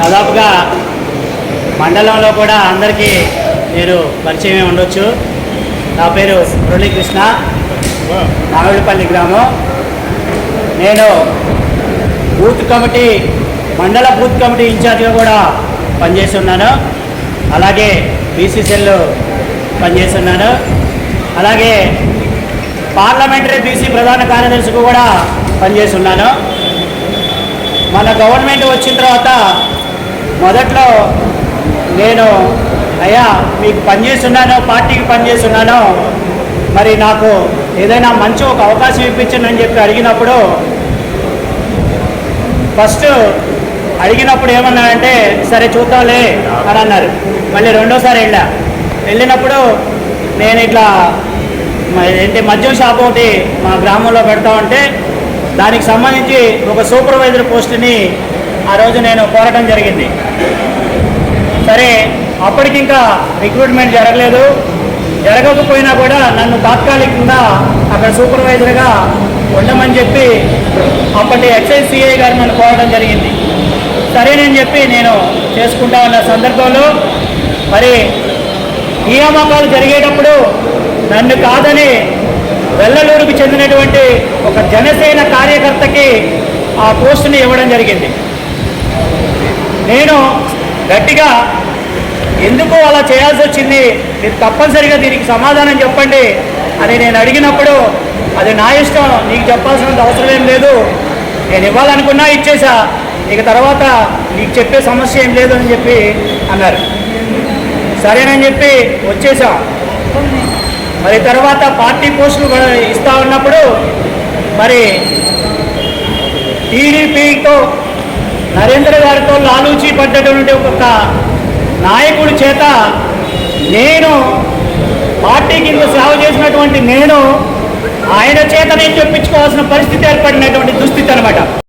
దాదాపుగా మండలంలో కూడా అందరికీ మీరు పరిచయమే ఉండొచ్చు. నా పేరు మురళీకృష్ణ. మామిడిపల్లి గ్రామం. నేను booth committee mandal booth committee ఇన్ఛార్జ్గా కూడా పనిచేస్తున్నాను. అలాగే బీసీసీఎల్ పనిచేస్తున్నాను. అలాగే పార్లమెంటరీ బీసీ ప్రధాన కార్యదర్శిగా కూడా పనిచేస్తున్నాను. మన గవర్నమెంట్ వచ్చిన తర్వాత మొదట్లో నేను అయ్యా మీకు పనిచేస్తున్నాను పార్టీకి పనిచేస్తున్నాను మరి నాకు ఏదైనా మంచి ఒక అవకాశం ఇప్పించండి అని చెప్పి అడిగినప్పుడు ఫస్ట్ అడిగినప్పుడు ఏమన్నారంటే సరే చూద్దాంలే అని అన్నారు. మళ్ళీ రెండోసారి వెళ్ళా. వెళ్ళినప్పుడు నేను ఇట్లా ఏంటి మద్యం షాప్ ఒకటి మా గ్రామంలో పెడతా ఉంటే దానికి సంబంధించి ఒక సూపర్వైజర్ పోస్ట్ని ఆ రోజు నేను కోరటం జరిగింది. సరే అప్పటికి ఇంకా రిక్రూట్మెంట్ జరగలేదు. జరగకపోయినా కూడా నన్ను తాత్కాలికంగా అక్కడ సూపర్వైజర్గా ఉండమని చెప్పి అప్పటి ఎక్సైజ్ సిఐ గారు నన్ను కోరడం జరిగింది. సరేనని చెప్పి నేను చేసుకుంటా ఉన్న సందర్భంలో మరి నియామకాలు జరిగేటప్పుడు నన్ను కాదని వెల్లలూరుకు చెందినటువంటి ఒక జనసేన కార్యకర్తకి ఆ పోస్టుని ఇవ్వడం జరిగింది. నేను గట్టిగా ఎందుకు అలా చేయాల్సి వచ్చింది? మీరు తప్పనిసరిగా దీనికి సమాధానం చెప్పండి అని నేను అడిగినప్పుడు అది నా ఇష్టం నీకు చెప్పాల్సినంత అవసరం ఏం లేదు. నేను ఇవ్వాలనుకున్నా ఇచ్చేసా ఇక తర్వాత నీకు చెప్పే సమస్య ఏం లేదు అని చెప్పి అన్నారు. సరేనని చెప్పి వచ్చేసాం. మరి తర్వాత పార్టీ పోస్టులు ఇస్తా ఉన్నప్పుడు మరి టీడీపీతో నరేంద్ర గారితో లాలూచి పడ్డటువంటి ఒక నాయకుడి చేత నేను పార్టీకి ఇంత సేవ చేసినటువంటి నేను ఆయన చేత నేను చెప్పించుకోవాల్సిన పరిస్థితి ఏర్పడినటువంటి దుస్థితి అనమాట